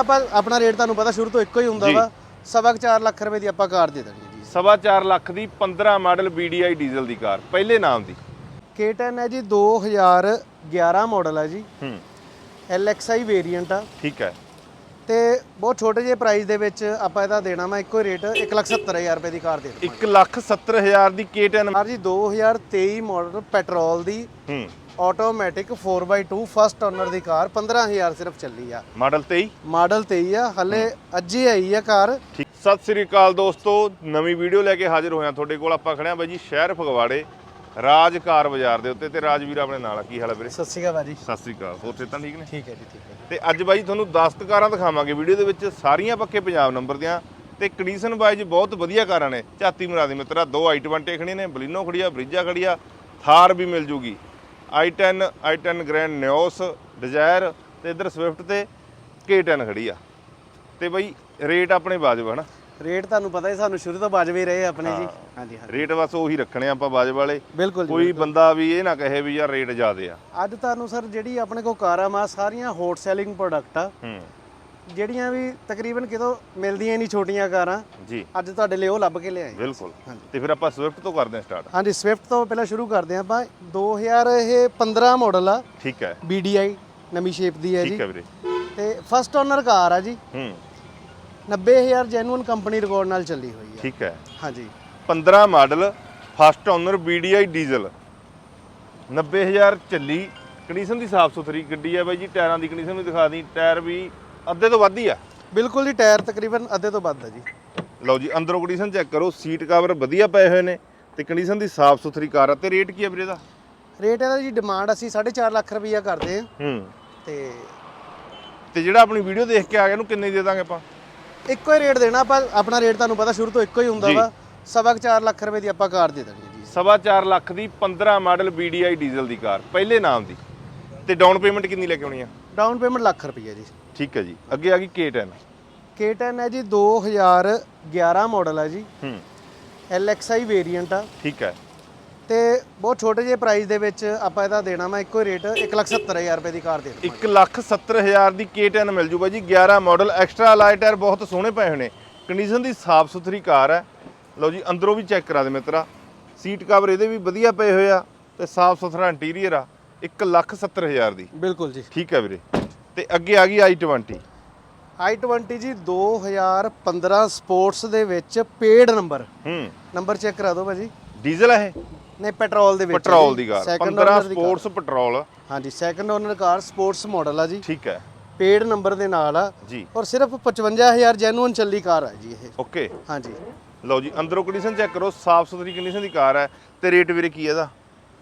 ਆਪਾਂ ਆਪਣਾ ਰੇਟ ਤੁਹਾਨੂੰ ਪਤਾ ਸ਼ੁਰੂ ਤੋਂ ਇੱਕੋ ਹੀ ਹੁੰਦਾ। ਵਾ ਸਵਾ ਕੁ ਚਾਰ ਲੱਖ ਰੁਪਏ ਦੀ ਆਪਾਂ ਕਾਰ ਦੇ ਦੇਣੀ ਜੀ। ਸਵਾ ਚਾਰ ਲੱਖ ਦੀ 15 ਮਾਡਲ BDI ਡੀਜ਼ਲ ਦੀ ਕਾਰ ਪਹਿਲੇ ਨਾਮ ਦੀ। K10 ਹੈ ਜੀ 2011 ਮਾਡਲ ਹੈ ਜੀ। ਹੂੰ। LXI ਵੇਰੀਐਂਟ ਆ। ਠੀਕ ਹੈ। ਤੇ ਬਹੁਤ ਛੋਟੇ ਜਿਹੇ ਪ੍ਰਾਈਸ ਦੇ ਵਿੱਚ ਆਪਾਂ ਇਹਦਾ ਦੇਣਾ ਵਾ ਇੱਕੋ ਹੀ ਰੇਟ 170000 ਰੁਪਏ ਦੀ ਕਾਰ ਦੇ ਦੇਵਾਂਗੇ 1 ਲੱਖ 70 ਹਜ਼ਾਰ ਦੀ K10 ਕਾਰ ਜੀ 2023 ਮਾਡਲ ਪੈਟਰੋਲ ਦੀ। ਹੂੰ। ਆਟੋਮੈਟਿਕ 4x2 ਫਸਟ ਓਨਰ ਦੀ ਕਾਰ 15000 ਸਿਰਫ ਚੱਲੀ ਆ। ਮਾਡਲ 23 ਮਾਡਲ 23 ਆ ਹਲੇ ਅੱਜ ਹੀ ਆਈ ਆ ਕਾਰ। ਠੀਕ। ਸਤਿ ਸ੍ਰੀ ਅਕਾਲ ਦੋਸਤੋ ਨਵੀਂ ਵੀਡੀਓ ਲੈ ਕੇ ਹਾਜ਼ਰ ਹੋਇਆ ਤੁਹਾਡੇ ਕੋਲ। ਆਪਾਂ ਖੜਿਆ ਬਾਈ ਜੀ ਸ਼ਹਿਰ ਫਗਵਾੜੇ ਰਾਜ ਕਾਰ ਬਾਜ਼ਾਰ ਦੇ ਉੱਤੇ ਤੇ ਰਾਜਵੀਰ ਆਪਣੇ ਨਾਲ ਆ। ਕੀ ਹਾਲ ਹੈ ਵੀਰੇ? ਸਤਿ ਸ਼੍ਰੀ ਅਕਾਲ ਬਾਜੀ। ਸਤਿ ਸ੍ਰੀ ਅਕਾਲ। ਹੋਰ ਸਿਹਤਾਂ ਠੀਕ ਨੇ? ਠੀਕ ਹੈ ਜੀ ਠੀਕ ਹੈ ਤੇ ਅੱਜ ਬਾਈ ਤੁਹਾਨੂੰ 10 ਕਾਰਾਂ ਦਿਖਾਵਾਂਗੇ ਵੀਡੀਓ ਦੇ ਵਿੱਚ ਸਾਰੀਆਂ ਪੱਕੇ ਪੰਜਾਬ ਨੰਬਰ ਦੀਆਂ। ਤੇ ਕੰਡੀਸ਼ਨ ਵਾਈਜ਼ ਬਹੁਤ ਵਧੀਆ ਕਾਰਾਂ ਨੇ। ਝਾਤੀ ਮਰਾ ਦੇ ਮਿੱਤਰਾ ਦੋ i20 ਖੜੀਆਂ ਨੇ ਬਲੀਨੋ ਖੜੀ ਆ ਬ੍ਰਿਜਾ ਖੜੀ ਆ ਥਾਰ ਵੀ ਮਿਲ ਜੂਗੀ। I10 i10 ਗ੍ਰੈਂਡ ਨਿਓਸ ਡਿਜ਼ਾਇਰ ਤੇ ਇਧਰ ਸਵਿਫਟ ਤੇ K10 ਖੜੀ ਆ। ਤੇ ਬਾਈ ਰੇਟ ਆਪਣੇ ਵਾਜਬ ਹਨਾ? ਰੇਟ ਤੁਹਾਨੂੰ ਪਤਾ ਹੀ ਸਾਨੂੰ ਸ਼ੁਰੂ ਤੋਂ ਬਾਜਵੇ ਰਹੇ ਆਪਣੇ ਜੀ। ਹਾਂਜੀ ਹਾਂਜੀ। ਰੇਟ ਬਸ ਉਹੀ ਰੱਖਣੇ ਆਪਾਂ ਵਾਜਬ ਵਾਲੇ। ਬਿਲਕੁਲ ਕੋਈ ਬੰਦਾ ਵੀ ਇਹ ਨਾ ਕਹੇ ਵੀ ਯਾਰ ਰੇਟ ਜ਼ਿਆਦੇ ਆ। ਅੱਜ ਤੁਹਾਨੂੰ ਸਰ ਜਿਹੜੀ ਆਪਣੇ ਕੋਲ ਕਾਰਾਂ ਮਾ ਸਾਰੀਆਂ ਹੌਟ ਸੈਲਿੰਗ ਪ੍ਰੋਡਕਟ ਆ। ਹੂੰ। ਜਿਹੜੀਆਂ ਵੀ ਤਕਰੀਬਨ ਕਿਤੋਂ ਮਿਲਦੀਆਂ ਨਹੀਂ ਛੋਟੀਆਂ ਕਾਰਾਂ ਜੀ। ਅੱਜ ਤੁਹਾਡੇ ਲਈ ਉਹ ਲੱਭ ਕੇ ਲਿਆਏ। ਬਿਲਕੁਲ। ਤੇ ਫਿਰ ਆਪਾਂ ਸਵਿਫਟ ਤੋਂ ਕਰਦੇ ਹਾਂ ਸਟਾਰਟ ਹਾਂਜੀ ਸਵਿਫਟ ਤੋਂ ਪਹਿਲਾਂ ਸ਼ੁਰੂ ਕਰਦੇ ਹਾਂ ਆਪਾਂ। 2015 ਮਾਡਲ ਆ। ਠੀਕ ਹੈ। BDI ਨਵੀਂ ਸ਼ੇਪ ਦੀ ਹੈ ਜੀ। ਠੀਕ ਹੈ ਵੀਰੇ। ਤੇ ਫਸਟ ਓਨਰ ਕਾਰ ਆ ਜੀ। ਹੂੰ। 90000 ਜੈਨੂਅਨ ਕੰਪਨੀ ਰਿਕਾਰਡ ਨਾਲ ਚੱਲੀ ਹੋਈ ਹੈ ਠੀਕ ਹੈ। ਹਾਂਜੀ। 15 model first owner BDI diesel 90000 ਚੱਲੀ। ਕੰਡੀਸ਼ਨ ਦੀ ਸਾਫ਼ ਸੁਥਰੀ ਗੱਡੀ ਹੈ ਬਾਈ ਜੀ ਟਾਇਰਾਂ ਦੀ ਕੰਡੀਸ਼ਨ ਵੀ ਦਿਖਾ ਦੀ ਟਾਇਰ ਵੀ ਅੱਧੇ ਤੋਂ ਵੱਧ ਹੀ ਆ? ਬਿਲਕੁਲ ਜੀ ਟਾਇਰ ਤਕਰੀਬਨ ਅੱਧੇ ਤੋਂ ਵੱਧ ਹੈ ਜੀ। ਲਓ ਜੀ ਅੰਦਰੋਂ ਕੰਡੀਸ਼ਨ ਚੈੱਕ ਕਰੋ ਸੀਟ ਕਵਰ ਵਧੀਆ ਪਏ ਹੋਏ ਨੇ ਤੇ ਕੰਡੀਸ਼ਨ ਦੀ ਸਾਫ਼ ਸੁਥਰੀ ਕਾਰ ਆ ਤੇ ਰੇਟ ਕੀ ਹੈ ਵੀਰੇ ਦਾ? ਰੇਟ ਇਹਦਾ ਜੀ ਡਿਮਾਂਡ ਅਸੀਂ 4.5 ਲੱਖ ਰੁਪਈਆ ਕਰਦੇ ਹਾਂ। ਹੂੰ। ਤੇ ਤੇ ਜਿਹੜਾ ਆਪਣੀ ਵੀਡੀਓ ਦੇਖ ਕੇ ਆ ਗਿਆ ਇਹਨੂੰ ਕਿੰਨੇ ਦੇ ਦਾਂਗੇ ਆਪਾਂ? ਇੱਕੋ ਹੀ ਰੇਟ ਦੇਣਾ ਆਪਾਂ ਆਪਣਾ ਰੇਟ ਤੁਹਾਨੂੰ ਪਤਾ ਸ਼ੁਰੂ ਤੋਂ ਇੱਕੋ ਹੀ ਹੁੰਦਾ ਜੀ। ਵਾ। ਸਵਾ ਕੁ ਚਾਰ ਲੱਖ ਰੁਪਏ ਦੀ ਆਪਾਂ ਕਾਰ ਦੇ ਹੈ ਜੀ। ਸਵਾ ਚਾਰ ਲੱਖ ਦੀ 15 ਮਾਡਲ BDI ਡੀਜ਼ਲ ਦੀ ਕਾਰ ਪਹਿਲੇ ਨਾਮ ਦੀ। ਤੇ ਡਾਊਨ ਪੇਮੈਂਟ ਕਿੰਨੀ ਲੈ ਕੇ ਆਉਣੀ ਆ? ਡਾਊਨ ਪੇਮੈਂਟ ਲੱਖ ਰੁਪਈਆ ਜੀ। ਠੀਕ ਹੈ ਜੀ। ਅੱਗੇ ਆ ਗਈ K10 K10 ਹੈ ਜੀ 2011 ਮਾਡਲ ਹੈ ਜੀ। ਹੂੰ। LXI ਵੇਰੀਐਂਟ ਆ। ਠੀਕ ਹੈ। ਤੇ ਬਹੁਤ ਛੋਟੇ ਜਿਹੇ ਪ੍ਰਾਈਸ ਦੇ ਵਿੱਚ ਆਪਾਂ ਇਹਦਾ ਦੇਣਾ ਵਾ ਇੱਕੋ ਹੀ ਰੇਟ 170000 ਰੁਪਏ ਦੀ ਕਾਰ ਦੇ ਦੇਵਾਂਗੇ। 1 ਲੱਖ 70 ਹਜ਼ਾਰ ਦੀ K10 ਮਿਲ ਜੂ ਬਾਈ ਜੀ 11 ਮਾਡਲ ਐਕਸਟਰਾ ਲਾਈਟ ਟਾਇਰ ਬਹੁਤ ਸੋਹਣੇ ਪਏ ਹੋਏ ਨੇ ਕੰਡੀਸ਼ਨ ਦੀ ਸਾਫ਼ ਸੁਥਰੀ ਕਾਰ ਹੈ। ਲਓ ਜੀ ਅੰਦਰੋਂ ਵੀ ਚੈੱਕ ਕਰਾ ਦੇ ਮਿੱਤਰਾ। ਸੀਟ ਕਵਰ ਇਹਦੇ ਵੀ ਵਧੀਆ ਪਏ ਹੋਏ ਆ ਤੇ ਸਾਫ਼ ਸੁਥਰਾ ਇੰਟੀਰੀਅਰ ਆ। 1 ਲੱਖ 70 ਹਜ਼ਾਰ ਦੀ। ਬਿਲਕੁਲ ਜੀ। ਠੀਕ ਹੈ ਵੀਰੇ। ਤੇ ਅੱਗੇ ਆ ਗਈ i20 i20 ਜੀ 2015 ਸਪੋਰਟਸ ਦੇ ਵਿੱਚ ਪੇਡ ਨੰਬਰ। ਹੂੰ। ਨੰਬਰ ਚੈੱਕ ਕਰਾ ਦਿਓ ਭਾਜੀ। ਡੀਜ਼ਲ ਹੈ ਇਹ? ਨਹੀਂ ਪੈਟਰੋਲ ਦੇ ਵਿੱਚ ਪੈਟਰੋਲ। ਦੀ ਕਾਰ। Second 15 owner ਦੀ ਕਾਰ। Sports petrol. ਹਾਂਜੀ second owner car sports model ਆ ਜੀ। ਠੀਕ ਹੈ। ਪੇਡ ਨੰਬਰ ਦੇ ਨਾਲ ਆ। ਜੀ। ਔਰ ਸਿਰਫ 55000 ਜੈਨੂਅਨ ਚੱਲੀ ਕਾਰ ਆ ਜੀ ਇਹ। ਓਕੇ। ਹਾਂਜੀ। ਲਓ ਜੀ ਅੰਦਰੋਂ ਕੰਡੀਸ਼ਨ ਚੈੱਕ ਕਰੋ ਸਾਫ਼ ਸੁਥਰੀ ਕੰਡੀਸ਼ਨ ਦੀ ਕਾਰ ਹੈ ਤੇ ਰੇਟ ਵੀਰੇ ਕੀ ਹੈ ਇਹਦਾ?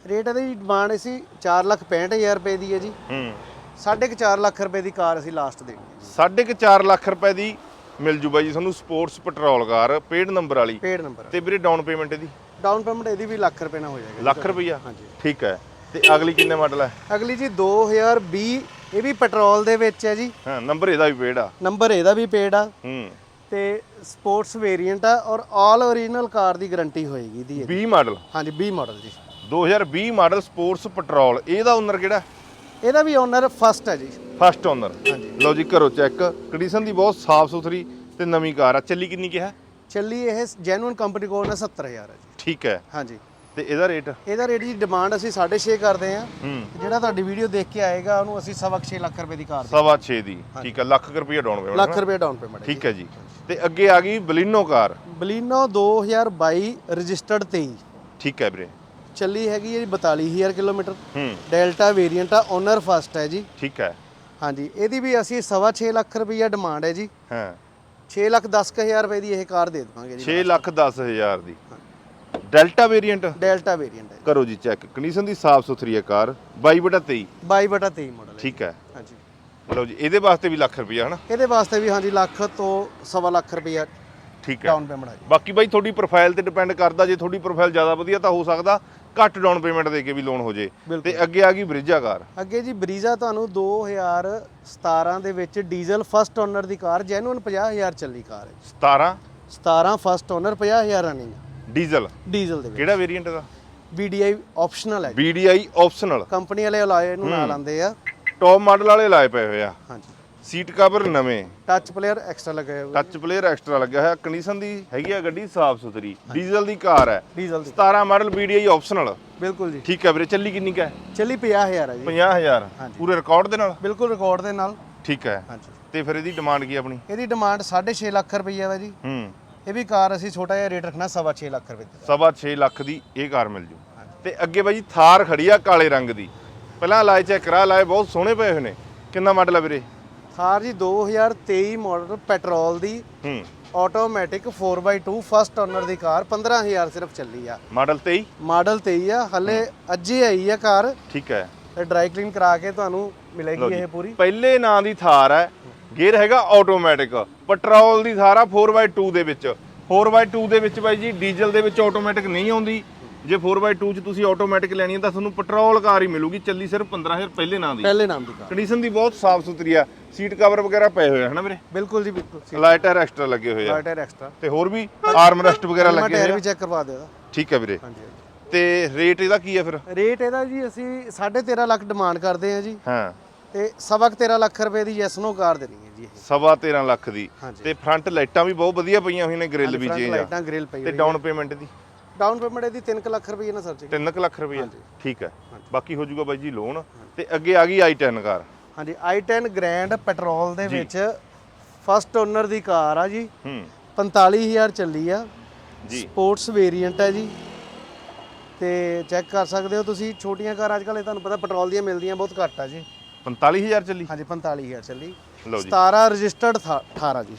ਰੇਟ ਇਹਦੀ ਡਿਮਾਂਡ ਸੀ 465000 ਰੁਪਏ ਦੀ ਹੈ ਜੀ। ਹੂੰ। 4.5 ਲੱਖ ਰੁਪਏ ਦੀ ਕਾਰ ਅਸੀਂ ਲਾਸਟ ਦੇਣੀ ਹੈ ਜੀ। ਸਾਢੇ ਕੁ ਚਾਰ ਲੱਖ ਰੁਪਏ ਦੀ ਮਿਲ ਜੂ ਬਾਈ ਜੀ ਤੁਹਾਨੂੰ sports petrol car paid number ਵਾਲੀ। ਪੇਡ ਨੰਬਰ ਤੇ ਵੀਰੇ ਡਾਊਨ ਪੇਮੈਂਟ ਇਹਦੀ? ਡਾਊਨ ਪੇਮੈਂਟ ਇਹਦੀ ਵੀ ਲੱਖ ਰੁਪਏ ਨਾਲ ਹੋ ਜਾਏਗੀ ਲੱਖ ਰੁਪਈਆ? ਹਾਂਜੀ। ਠੀਕ ਹੈ। ਤੇ ਅਗਲੀ ਕਿੰਨੇ ਮਾਡਲ ਹੈ? ਅਗਲੀ ਜੀ 2020 ਇਹ ਵੀ ਪੈਟਰੋਲ ਦੇ ਵਿੱਚ ਹੈ ਜੀ। ਹਾਂ ਨੰਬਰ ਇਹਦਾ ਵੀ ਪੇਡ ਆ। ਨੰਬਰ ਇਹਦਾ ਵੀ ਪੇਡ ਆ। ਹੂੰ। ਤੇ ਸਪੋਰਟਸ ਵੇਰੀਐਂਟ ਆ ਔਰ ਆਲ ਓਰੀਜਨਲ ਕਾਰ ਦੀ ਗਾਰੰਟੀ ਹੋਏਗੀ ਦੀ 20 ਮਾਡਲ ਹਾਂਜੀ 20 ਮਾਡਲ ਜੀ। 2020 ਮਾਡਲ ਸਪੋਰਟਸ ਪੈਟਰੋਲ ਇਹਦਾ ਓਨਰ ਕਿਹੜਾ? ਇਹਦਾ ਵੀ ਓਨਰ ਫਸਟ ਹੈ ਜੀ। ਫਸਟ ਓਨਰ ਹਾਂਜੀ। ਲਓ ਜੀ ਕਰੋ ਚੈੱਕ ਕੰਡੀਸ਼ਨ ਦੀ ਬਹੁਤ ਸਾਫ਼ ਸੁਥਰੀ ਤੇ ਨਵੀਂ ਕਾਰ ਆ। ਚੱਲੀ ਕਿੰਨੀ ਕਿਹਾ ਚੱਲੀ ਇਹ ਜੈਨੂਇਨ ਕੰਪਨੀ ਕੋਲ ਨਾ 70000 ਹੈ ਜੀ। ਠੀਕ ਹੈ। ਹਾਂਜੀ। ਤੇ ਇਹਦਾ ਰੇਟ ਇਹਦਾ ਰੇਟ ਜੀ ਡਿਮਾਂਡ ਅਸੀਂ 6.5 ਕਰਦੇ ਆ ਜਿਹੜਾ ਤੁਹਾਡੀ ਵੀਡੀਓ ਦੇਖ ਕੇ ਆਏਗਾ ਉਹਨੂੰ ਅਸੀਂ ਸਵਾ ਕੁ ਛੇ ਲੱਖ ਰੁਪਏ ਦੀ ਕਾਰ ਦੇ ਸਵਾ 6 ਦੀ। ਠੀਕ ਹੈ ਲੱਖ ਰੁਪਈਆ ਡਾਊਨ ਪੇਮੈਂਟ ਲੱਖ ਰੁਪਏ ਡਾਊਨ ਪੇਮੈਂਟ ਠੀਕ ਹੈ ਜੀ। ਤੇ ਅੱਗੇ ਆ ਗਈ ਬਲੀਨੋ ਕਾਰ। ਬਲੀਨੋ 2022 ਰਜਿਸਟਰਡ 23 ਠੀਕ ਹੈ ਵੀਰੇ। ਚੱਲੀ ਹੈਗੀ ਹੈ ਜੀ 42000 ਕਿਲੋਮੀਟਰ। ਹੂੰ। ਡੈਲਟਾ ਵੇਰੀਐਂਟ ਆ ਓਨਰ ਫਸਟ ਹੈ ਜੀ। ਠੀਕ ਹੈ। ਹਾਂਜੀ ਇਹਦੀ ਵੀ ਅਸੀਂ ਸਵਾ ਛੇ ਲੱਖ ਰੁਪਈਆ ਡਿਮਾਂਡ ਹੈ ਜੀ। ਹਾਂ। 6 ਲੱਖ 10 ਕੁ ਹਜ਼ਾਰ ਰੁਪਏ ਦੀ ਇਹ ਕਾਰ ਦੇ ਦੇਵਾਂਗੇ ਜੀ। 6 ਲੱਖ 10 ਹਜ਼ਾਰ ਦੀ। Delta variant? ਡੈਲਟਾ ਵੇਰੀਐਂਟ ਹੈ ਕਰੋ ਜੀ ਚੈੱਕ। ਕੰਡੀਸ਼ਨ ਦੀ ਸਾਫ਼ ਸੁਥਰੀ ਹੈ ਕਾਰ। 22 ਬਟਾ 23 22 ਬਟਾ 23 ਮਾਡਲ ਠੀਕ ਹੈ। ਹਾਂਜੀ। ਲਓ ਜੀ ਇਹਦੇ ਵਾਸਤੇ ਵੀ ਲੱਖ ਰੁਪਈਆ ਹਨਾ? ਇਹਦੇ ਵਾਸਤੇ ਵੀ ਹਾਂਜੀ ਲੱਖ ਤੋਂ ਸਵਾ ਲੱਖ ਰੁਪਈਆ ਠੀਕ ਹੈ। ਡਾਊਨ ਪੇਮੈਂਟ ਹੈ ਬਾਕੀ ਬਾਈ ਤੁਹਾਡੀ ਪ੍ਰੋਫਾਈਲ ਤੇ ਡਿਪੈਂਡ ਕਰਦਾ। ਜੇ ਤੁਹਾਡੀ ਪ੍ਰੋਫਾਈਲ ਜ਼ਿਆਦਾ ਵਧੀਆ ਤਾਂ ਹੋ ਸਕਦਾ। ਘੱਟ ਡਾਊਨ ਪੇਮੈਂਟ ਦੇ ਕੇ ਵੀ ਲੋਨ ਹੋ ਜੇ। ਤੇ ਅੱਗੇ ਆ ਗਈ ਬ੍ਰਿਜਾ ਕਾਰ। ਅੱਗੇ ਜੀ ਬਰੀਜ਼ਾ ਤੁਹਾਨੂੰ 2017 ਦੇ ਵਿੱਚ ਡੀਜ਼ਲ ਫਸਟ ਓਨਰ ਦੀ ਕਾਰ ਜੈਨੂਇਨ 50000 ਚੱਲੀ ਕਾਰ ਹੈ 17 17 first owner 50000 running diesel? Diesel ਦੇ ਵਿੱਚ। ਕਿਹੜਾ ਵੇਰੀਐਂਟ ਦਾ? BDI ਆਪਸ਼ਨਲ ਹੈ BDI ਆਪਸ਼ਨਲ ਕੰਪਨੀ ਵਾਲੇ ਅਲਾਏ ਨੂੰ ਨਾਲ ਆਉਂਦੇ ਆ। ਟੌਪ ਮਾਡਲ ਵਾਲੇ ਲਾਏ ਪਏ ਹੋਏ ਆ। ਹਾਂਜੀ। ਸੀਟ ਕਵਰ ਨਵੇਂ। ਟੱਚ ਪਲੇਅਰ ਐਕਸਟਰਾ ਲੱਗਿਆ ਹੋਇਆ ਟੱਚ ਪਲੇਅਰ ਐਕਸਟਰਾ ਲੱਗਿਆ ਹੋਇਆ। ਕੰਡੀਸ਼ਨ ਦੀ ਹੈਗੀ ਆ ਗੱਡੀ ਸਾਫ਼ ਸੁਥਰੀ। ਡੀਜ਼ਲ ਦੀ ਕਾਰ ਹੈ। ਡੀਜ਼ਲ ਦੀ। 17 ਮਾਡਲ BDI ਆਪਸ਼ਨਲ ਬਿਲਕੁਲ ਜੀ। ਠੀਕ ਹੈ ਵੀਰੇ ਚੱਲੀ ਕਿੰਨੀ ਕਾ ਹੈ? ਚੱਲੀ 50000 ਹੈ ਜੀ। 50000 ਹਾਂਜੀ। ਪੂਰੇ ਰਿਕਾਰਡ ਦੇ ਨਾਲ? ਬਿਲਕੁਲ ਰਿਕਾਰਡ ਦੇ ਨਾਲ। ਠੀਕ ਹੈ। ਹਾਂਜੀ। ਤੇ ਫਿਰ ਇਹਦੀ ਡਿਮਾਂਡ ਕੀ ਆਪਣੀ? ਇਹਦੀ ਡਿਮਾਂਡ 6.5 ਲੱਖ ਰੁਪਈਆ ਵਾ ਜੀ। ਹੂੰ। ਇਹ ਵੀ ਕਾਰ ਅਸੀਂ ਛੋਟਾ ਜਿਹਾ ਰੇਟ ਰੱਖਣਾ 6.5 ਲੱਖ ਰੁਪਏ ਦਾ। ਸਵਾ 6 ਲੱਖ ਦੀ ਇਹ ਕਾਰ ਮਿਲ ਜੂ। ਤੇ ਅੱਗੇ ਬਾਈ ਥਾਰ ਖੜੀ ਆ ਕਾਲੇ ਰੰਗ ਦੀ। ਪਹਿਲਾਂ ਲਾਏ ਚੈੱਕ ਕਰਾ ਲਾਏ ਬਹੁਤ ਸੋਹਣੇ ਪਏ ਹੋਏ ਨੇ। ਕਿੰਨਾ ਮਾਡਲ ਆ ਵੀਰੇ? ਥਾਰ ਜੀ 2023 ਮਾਡਲ ਪੈਟਰੋਲ ਦੀ ਹੂੰ। ਆਟੋਮੈਟਿਕ 4x2 ਫਸਟ ਓਨਰ ਦੀ ਕਾਰ 15000 ਸਿਰਫ ਚੱਲੀ ਆ। ਮਾਡਲ 23 ਮਾਡਲ 23 ਆ ਹਲੇ ਅੱਜੇ ਆਈ ਆ ਕਾਰ। ਠੀਕ ਹੈ। ਤੇ ਡਰਾਈ ਕਲੀਨ ਕਰਾ ਕੇ ਤੁਹਾਨੂੰ ਮਿਲੇਗੀ। ਇਹ ਪੂਰੀ। ਪਹਿਲੇ ਨਾਂ ਦੀ ਥਾਰ ਹੈ। ਗੇਅਰ ਹੈਗਾ ਆਟੋਮੈਟਿਕ ਪੈਟਰੋਲ ਦੀ ਥਾਰ ਆ 4x2 ਦੇ ਵਿੱਚ। 4x2 ਦੇ ਵਿੱਚ ਬਾਈ ਜੀ ਡੀਜ਼ਲ ਦੇ ਵਿੱਚ ਆਟੋਮੈਟਿਕ ਨਹੀਂ ਆਉਂਦੀ। ਜੇ 4x2 ਚ ਤੁਸੀਂ ਆਟੋਮੈਟਿਕ ਲੈਣੀ ਹੈ ਤਾਂ ਤੁਹਾਨੂੰ ਪੈਟਰੋਲ ਕਾਰ ਹੀ ਮਿਲੂਗੀ ਚੱਲੀ ਸਿਰਫ 15000 ਪਹਿਲੇ ਨਾਂ ਦੀ। ਪਹਿਲੇ ਨਾਮ ਦੀ ਕਾਰ ਕੰਡੀਸ਼ਨ ਦੀ ਬਹੁਤ ਸਾਫ਼ ਸੁਥਰੀ ਆ। ਸੀਟ ਕਵਰ ਵਗੈਰਾ ਪਏ ਹੋਏ ਆ ਹਨਾ ਵੀਰੇ? ਬਿਲਕੁਲ ਜੀ ਬਿਲਕੁਲ ਲਾਈਟਰ ਐਕਸਟਰਾ ਲੱਗੇ ਹੋਏ ਆ। ਟਾਇਰ ਐਕਸਟਰਾ ਤੇ ਹੋਰ ਵੀ ਆਰਮ ਰੈਸਟ ਵਗੈਰਾ ਮੈਂ ਲੱਗੇ ਟਾਇਰ ਹੋਏ ਵੀ ਆ ਚੈੱਕ ਕਰਵਾ ਦਿਓ। ਠੀਕ ਹੈ ਵੀਰੇ। ਹਾਂਜੀ ਤੇ ਰੇਟ ਇਹਦਾ ਕੀ ਹੈ ਫਿਰ? ਰੇਟ ਇਹਦਾ ਜੀ ਅਸੀਂ 13.5 ਲੱਖ ਡਿਮਾਂਡ ਕਰਦੇ ਹਾਂ ਜੀ। ਹਾਂ। ਤੇ ਸਵਾ ਕੁ 13 ਲੱਖ ਰੁਪਏ ਦੀ ਯੈਸ ਨੋ ਕਾਰ ਦੇਣੀ ਹੈ ਜੀ ਇਹ। ਸਵਾ 13 ਲੱਖ ਦੀ। ਹਾਂਜੀ। ਤੇ ਫਰੰਟ ਲਾਈਟਾਂ ਵੀ ਬਹੁਤ ਵਧੀਆ ਪਈਆਂ ਹੋਈਆਂ ਨੇ ਗ੍ਰਿਲ ਵੀ ਫਰੰਟ ਚੇਂਜ ਆ। ਲਾਈਟਾਂ ਗ੍ਰਿਲ ਪਈ ਤੇ ਹੋਈ ਡਾਊਨ ਪੇਮੈਂਟ ਦੀ? ਡਾਊਨ ਪੇਮੈਂਟ ਇਹਦੀ 3 ਲੱਖ ਰੁਪਏ ਨਾ ਸਰ ਜੀ 3 ਲੱਖ ਰੁਪਏ ਠੀਕ ਹੈ। ਬਾਕੀ ਹੋ ਜਾਊਗਾ ਬਾਈ ਜੀ ਲੋਨ ਤੇ ਅੱਗੇ ਆ ਗਈ i10 ਕਾਰ। ਹਾਂਜੀ i10 ਗ੍ਰੈਂਡ ਪੈਟਰੋਲ ਦੇ ਵਿੱਚ ਫਸਟ ਓਨਰ ਦੀ ਕਾਰ ਆ ਜੀ। ਹੂੰ। 45000 ਚੱਲੀ ਆ। ਜੀ। ਸਪੋਰਟਸ ਵੇਰੀਐਂਟ ਹੈ ਜੀ। ਤੇ ਚੈੱਕ ਕਰ ਸਕਦੇ ਹੋ ਤੁਸੀਂ ਛੋਟੀਆਂ ਕਾਰ ਅੱਜ ਕੱਲ੍ਹ ਤੁਹਾਨੂੰ ਪਤਾ ਪੈਟਰੋਲ ਦੀਆਂ ਮਿਲਦੀਆਂ ਬਹੁਤ ਘੱਟ ਆ ਜੀ। 45000 ਚੱਲੀ? ਹਾਂਜੀ 45000 ਚੱਲੀ। ਲਓ ਜੀ। 17 ਰਜਿਸਟਰਡ 18 ਜੀ।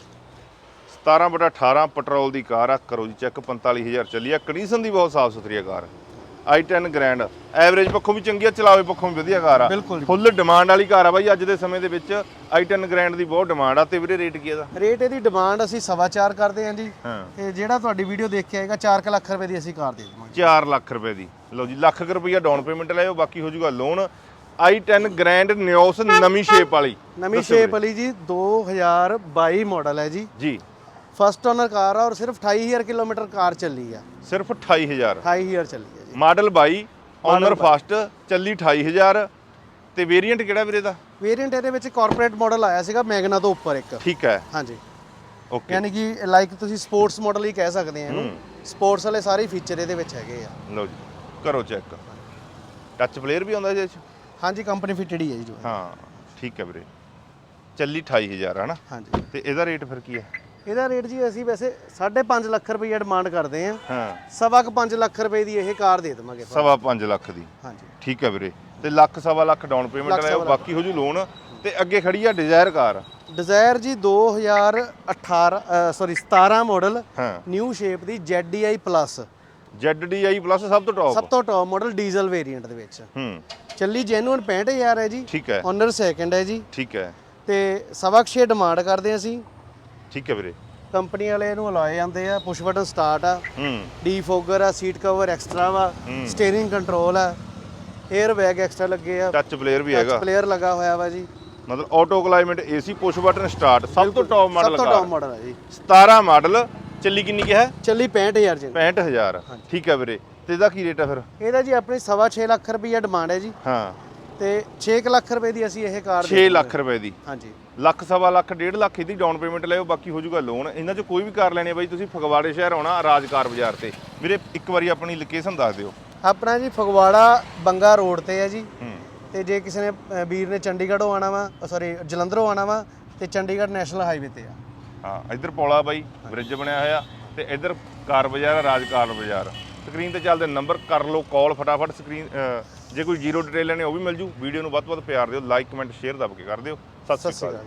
17 ਬਟਾ 18 ਪੈਟਰੋਲ ਦੀ ਕਾਰ ਆ। ਕਰੋ ਜੀ ਚੈੱਕ 45000 ਚੱਲੀ ਆ। ਕੰਡੀਸ਼ਨ ਦੀ ਬਹੁਤ ਸਾਫ਼ ਸੁਥਰੀ ਆ ਕਾਰ। i10 grand. ਐਵਰੇਜ ਪੱਖੋਂ ਵੀ ਚੰਗੀ ਆ ਚਲਾਵੇ ਪੱਖੋਂ ਵੀ ਵਧੀਆ ਕਾਰ ਆ। ਫੁੱਲ ਡਿਮਾਂਡ ਵਾਲੀ ਕਾਰ ਆ ਬਾਈ ਅੱਜ ਦੇ ਸਮੇਂ ਦੇ ਵਿੱਚ। i10 ਗ੍ਰੈਂਡ ਦੀ ਬਹੁਤ ਡਿਮਾਂਡ ਆ। ਤੇ ਵੀਰੇ ਰੇਟ ਕੀ ਇਹਦਾ? ਰੇਟ ਇਹਦੀ ਡਿਮਾਂਡ ਅਸੀਂ ਸਵਾ ਚਾਰ ਕਰਦੇ ਹਾਂ ਜੀ। ਤੇ ਜਿਹੜਾ ਤੁਹਾਡੀ ਵੀਡੀਓ ਦੇਖ ਕੇ ਆਏਗਾ 4 ਲੱਖ ਰੁਪਏ ਦੀ ਅਸੀਂ ਕਾਰ ਦੇ ਦੇਵਾਂਗੇ 4 ਲੱਖ ਰੁਪਏ ਦੀ। ਲਓ ਜੀ ਲੱਖ ਰੁਪਈਆ ਡਾਊਨ ਪੇਮੈਂਟ ਲਾਇਓ ਬਾਕੀ ਹੋ ਜਾਊਗਾ ਲੋਨ i10 ਗ੍ਰੈਂਡ ਨਿਓਸ ਨਵੀਂ ਸ਼ੇਪ ਵਾਲੀ। ਨਵੀਂ ਸ਼ੇਪ ਵਾਲੀ ਜੀ 2022 ਮਾਡਲ ਹੈ ਜੀ। ਜੀ। ਫਸਟ ਓਨਰ ਕਾਰ ਆ ਔਰ ਸਿਰਫ 28000 ਕਿਲੋਮੀਟਰ ਕਾਰ ਚੱਲੀ ਆ। ਸਿਰਫ 28000 28000 ਚੱਲੀ ਆ ਜੀ। ਮਾਡਲ 22 ਓਨਰ ਫਸਟ ਚੱਲੀ 28000 ਤੇ ਵੇਰੀਐਂਟ ਕਿਹੜਾ ਵੀਰੇ ਦਾ? ਵੇਰੀਐਂਟ ਇਹਦੇ ਵਿੱਚ ਕਾਰਪੋਰੇਟ ਮਾਡਲ ਆਇਆ ਸੀਗਾ ਮੈਗਨਾ ਤੋਂ ਉੱਪਰ ਇੱਕ। ਠੀਕ ਹੈ। ਹਾਂਜੀ। ਓਕੇ ਯਾਨੀ ਕਿ ਲਾਈਕ ਤੁਸੀਂ ਸਪੋਰਟਸ ਮਾਡਲ ਹੀ ਕਹਿ ਸਕਦੇ ਆ ਇਹਨੂੰ। ਸਪੋਰਟਸ ਵਾਲੇ ਸਾਰੇ ਫੀਚਰ ਇਹਦੇ ਵਿੱਚ ਹੈਗੇ ਆ। ਲਓ ਜੀ ਕਰੋ ਚੈੱਕ ਟੱਚ ਪਲੇਅਰ ਵੀ ਆਉਂਦਾ ਜੀ ਇਹ 'ਚ ਹਾਂਜੀ ਕੰਪਨੀ ਫਿਟਡ ਹੀ ਹੈ ਜੀ ਜੋ। ਹਾਂ ਠੀਕ ਹੈ ਵੀਰੇ। ਚੱਲੀ 28000 ਹਨਾ ਹਾਂਜੀ। ਤੇ ਇਹਦਾ ਰੇਟ ਫਿਰ ਕੀ ਹੈ? ਇਹਦਾ ਰੇਟ ਜੀ ਅਸੀਂ ਵੈਸੇ 5.5 ਲੱਖ ਰੁਪਏ ਡਿਮਾਂਡ ਕਰਦੇ ਆ ਹਾਂ। ਸਵਾ ਕੁ 5 ਲੱਖ ਰੁਪਏ ਦੀ ਇਹ ਕਾਰ ਦੇ ਦੇਵਾਂਗੇ ਸਵਾ 5 ਲੱਖ ਦੀ। ਹਾਂਜੀ। ਠੀਕ ਹੈ ਵੀਰੇ। ਤੇ ਲੱਖ ਸਵਾ ਲੱਖ ਡਾਊਨ ਪੇਮੈਂਟ ਸਵਾ ਬਾਕੀ ਹੋ ਜੂ ਲੋਨ ਤੇ ਅੱਗੇ ਖੜੀ ਆ ਡਿਜ਼ਾਇਰ ਕਾਰ। ਡਿਜ਼ਾਇਰ ਜੀ 2018 ਸੌਰੀ 17 ਮਾਡਲ ਹਾਂ। ਨਿਊ ਸ਼ੇਪ ਦੀ ZDI ਪਲੱਸ ZDI ਪਲੱਸ ਸਭ ਤੋਂ ਸਭ ਟੌਪ ਤੋਂ ਟੌਪ ਮਾਡਲ ਡੀਜ਼ਲ ਵੇਰੀਐਂਟ ਦੇ ਵਿੱਚ। ਹੂੰ। ਚੱਲੀ ਜੈਨੂਅਨ 65000 ਹੈ ਜੀ। ਠੀਕ ਹੈ। ਓਨਰ ਸੈਕੰਡ ਹੈ ਜੀ। ਠੀਕ ਹੈ। ਤੇ ਸਵਾ ਕੁ ਛੇ ਡਿਮਾਂਡ ਕਰਦੇ ਹਾਂ ਅਸੀਂ। ਠੀਕ ਹੈ ਵੀਰੇ। ਕੰਪਨੀ ਵਾਲੇ ਇਹਨੂੰ ਅਲਾਏ ਜਾਂਦੇ ਆ ਪੁਸ਼ ਬਟਨ ਸਟਾਰਟ ਆ। ਹੂੰ। ਡੀਫੋਗਰ ਆ ਸੀਟ ਕਵਰ ਐਕਸਟਰਾ ਵਾ। ਸਟੀਅਰਿੰਗ ਕੰਟਰੋਲ ਆ। 에ਅਰ ਬੈਗ ਐਕਸਟਰਾ ਲੱਗੇ ਆ। ਟੱਚ ਪਲੇਅਰ ਵੀ ਟੱਚ ਹੈਗਾ। ਪਲੇਅਰ ਲੱਗਾ ਹੋਇਆ ਵਾ ਜੀ। ਮਤਲਬ auto climate AC push button start ਸਭ ਤੋਂ ਟੌਪ ਸਭ ਮਾਡਲ ਤੋਂ ਕਾਰ। ਟੌਪ ਮਾਡਲ ਹੈ ਜੀ। 17 ਮਾਡਲ ਚੱਲੀ ਕਿੰਨੀ ਕੀ ਹੈ? ਚੱਲੀ 65000 ਜੀ 65000 ਠੀਕ ਹੈ ਵੀਰੇ। ਤੇ ਇਹਦਾ ਕੀ ਰੇਟ ਹੈ ਫਿਰ? ਇਹਦਾ ਜੀ ਆਪਣੀ ਸਵਾ ਛੇ ਲੱਖ ਰੁਪਈਆ ਡਿਮਾਂਡ ਹੈ ਜੀ। ਹਾਂ। ਤੇ 6 ਲੱਖ ਰੁਪਏ ਦੀ ਅਸੀਂ ਇਹ ਕਾਰ 6 ਲੱਖ ਰੁਪਏ ਦੀ। ਹਾਂਜੀ। ਲੱਖ ਸਵਾ ਲੱਖ ਡੇਢ ਲੱਖ ਇਹਦੀ ਡਾਊਨ ਪੇਮੈਂਟ ਲਿਓ ਬਾਕੀ ਹੋ ਜਾਊਗਾ ਲੋਨ ਇਹਨਾਂ ਚੋਂ ਕੋਈ ਵੀ ਕਾਰ ਲੈਣੀ ਹੈ ਬਾਈ ਤੁਸੀਂ ਫਗਵਾੜੇ ਸ਼ਹਿਰ ਆਉਣਾ ਰਾਜਕਾਰ ਬਾਜ਼ਾਰ ਤੇ। ਵੀਰੇ ਇੱਕ ਵਾਰੀ ਆਪਣੀ ਲੋਕੇਸ਼ਨ ਦੱਸ ਦਿਓ। ਆਪਣਾ ਜੀ ਫਗਵਾੜਾ ਬੰਗਾ ਰੋਡ ਤੇ ਹੈ ਜੀ। ਤੇ ਜੇ ਕਿਸੇ ਨੇ ਵੀਰ ਨੇ ਚੰਡੀਗੜ੍ਹੋਂ ਆਣਾ ਵਾ ਸੌਰੀ ਜਲੰਧਰੋਂ ਆਣਾ ਵਾ ਤੇ ਚੰਡੀਗੜ੍ਹ ਨੈਸ਼ਨਲ ਹਾਈਵੇ ਤੇ ਆ। ਹਾਂ ਇੱਧਰ ਪੌਲਾ ਬਾਈ ਬ੍ਰਿਜ ਬਣਿਆ ਹੋਇਆ ਤੇ ਇੱਧਰ ਕਾਰ ਬਾਜ਼ਾਰ ਰਾਜਕਾਰ ਬਾਜ਼ਾਰ। ਸਕਰੀਨ ਤੇ ਚੱਲਦੇ ਨੰਬਰ ਕਰ ਲਓ ਕਾਲ ਫਟਾਫਟ ਸਕਰੀਨ ਜੇ ਕੋਈ ਜ਼ੀਰੋ ਡਿਟੇਲ ਲੈਣੀ, ਉਹ ਵੀ ਮਿਲ ਜੂ। ਵੀਡੀਓ ਨੂੰ ਵੱਧ ਤੋਂ ਵੱਧ ਪਿਆਰ ਦਿਓ ਲਾਈਕ ਕਮੈਂਟ ਸ਼ੇਅਰ ਦੱਬ ਕੇ ਕਰ ਦਿਓ। ਸਤਿ ਸ਼੍ਰੀ ਅਕਾਲ